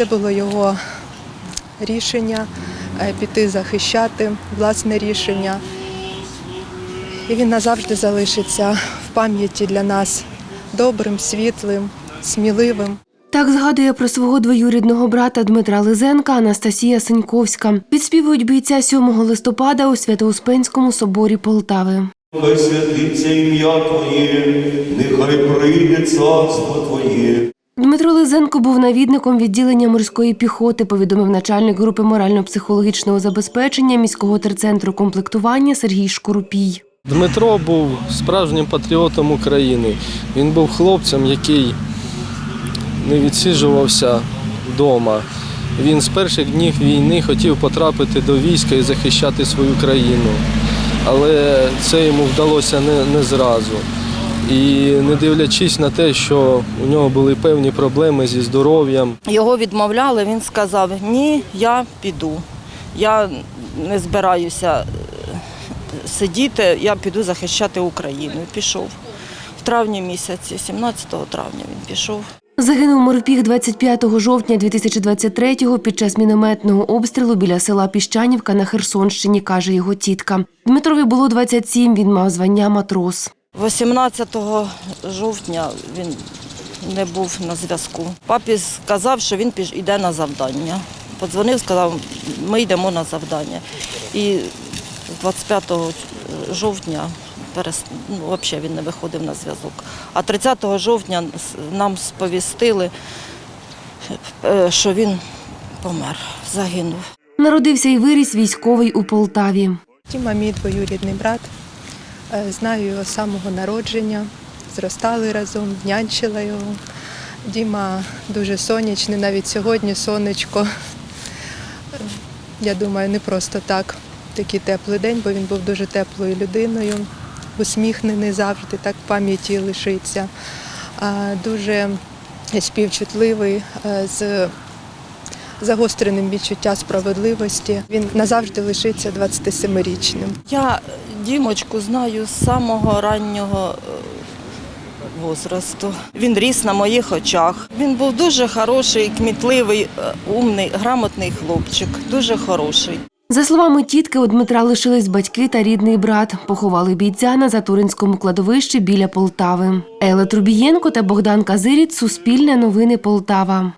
Це було його рішення е, піти захищати, власне рішення. І він назавжди залишиться в пам'яті для нас добрим, світлим, сміливим. Так згадує про свого двоюрідного брата Дмитра Лизенка Анастасія Сеньковська. Відспівують бійця 7 листопада у Свято-Успенському соборі Полтави. Хай святиться ім'я Твоє, нехай прийде царство Твоє. Дмитро Лизенко був навідником відділення морської піхоти, повідомив начальник групи морально-психологічного забезпечення міського терцентру комплектування Сергій Шкурупій. Дмитро був справжнім патріотом України. Він був хлопцем, який не відсиджувався вдома. Він з перших днів війни хотів потрапити до війська і захищати свою країну. Але це йому вдалося не, не зразу. І не дивлячись на те, що у нього були певні проблеми зі здоров'ям, Його відмовляли, він сказав: ні, я піду. Я не збираюся е, сидіти, я піду захищати Україну. Пішов. В травні місяці, 17 травня він пішов. Загинув морпіг 25 жовтня 2023-го під час мінометного обстрілу біля села Піщанівка на Херсонщині, каже його тітка. Дмитрові було 27, він мав звання матрос. 18 жовтня він не був на зв'язку. Папі сказав, що він йде на завдання. Подзвонив, сказав, ми йдемо на завдання. І 25 жовтня перес... ну, взагалі він не виходив на зв'язок. А 30 жовтня нам сповістили, е, що він помер, загинув. Народився і виріс військовий у Полтаві. Діма мій двоюрідний брат. Е, Знаю його з самого народження, зростали разом, нянчила його. Діма дуже сонячний, навіть сьогодні сонечко. Я думаю, не просто так такий теплий день, бо він був дуже теплою людиною, усміхнений завжди, так в пам'яті лишиться. Дуже співчутливий, е, з загостреним відчуття справедливості. Він назавжди лишиться 27-річним. Я Дімочку знаю з самого раннього е, возрасту. Він ріс на моїх очах. Він був дуже хороший, кмітливий, е, умний, грамотний хлопчик, дуже хороший. За словами тітки, у Дмитра лишились батьки та рідний брат. Поховали бійця на Затуринському кладовищі біля Полтави. Елла Трубієнко та Богдан Казиріць. Суспільне новини Полтава.